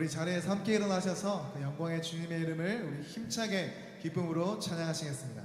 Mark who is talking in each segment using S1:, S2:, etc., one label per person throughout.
S1: 우리 자리에서 함께 일어나셔서 그 영광의 주님의 이름을 우리 힘차게 기쁨으로 찬양하시겠습니다.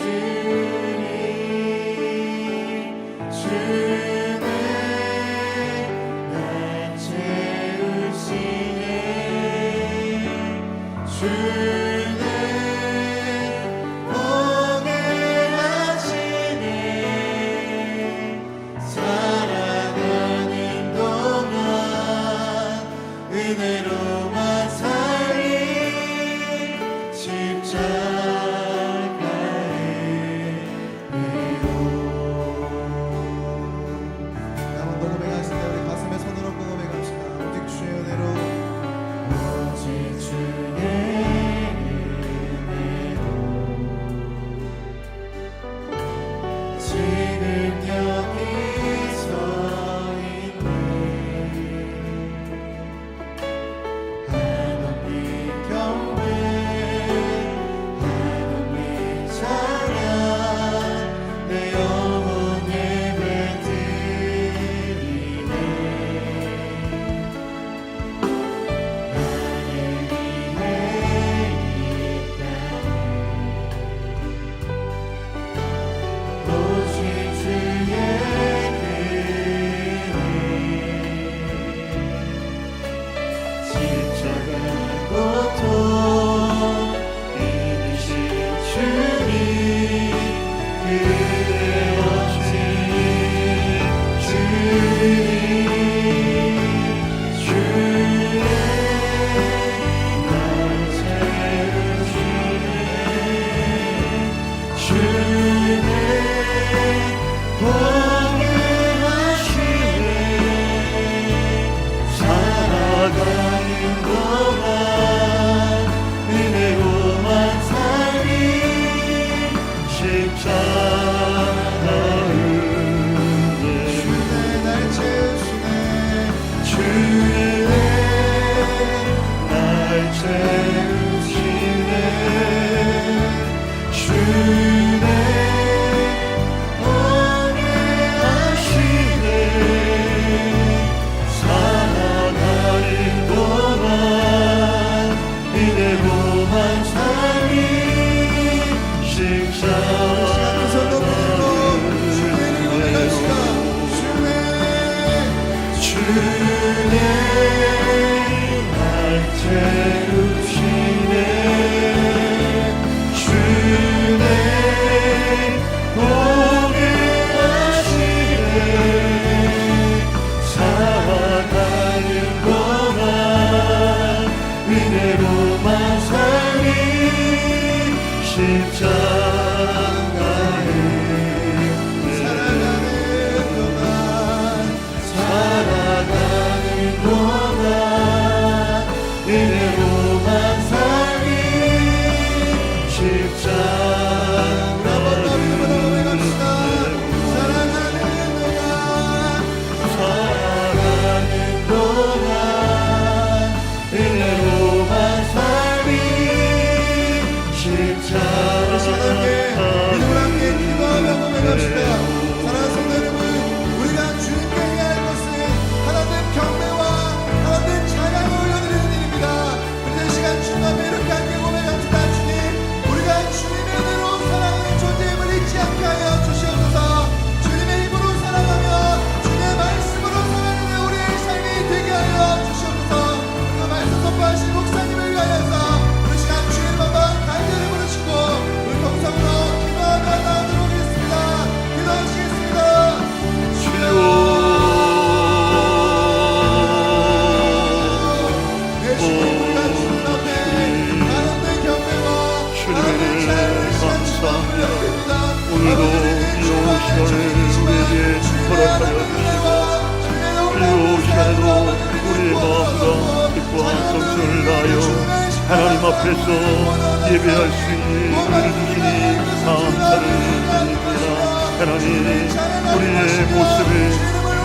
S1: 주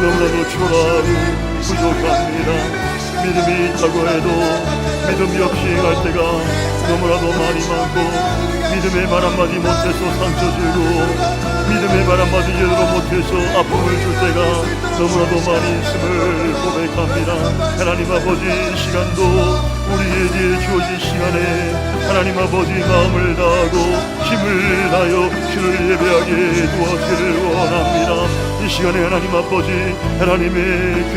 S1: 너무나도
S2: 초라하고 부족합니다. 믿음이 있다고 해도 믿음 역시 갈 때가 너무나도 많이 많고 믿음의 말 한마디 못해서 상처 주고 믿음의 바람 받은 여러 못해서 아픔을 줄 때가 너무나도 많이 있음을 고백합니다. 하나님 아버지 시간도 우리에게 주어진 시간에 하나님 아버지 마음을 다하고 힘을 다하여 주를 예배하게 도와주기를 원합니다. 이 시간에 하나님 아버지 하나님의 그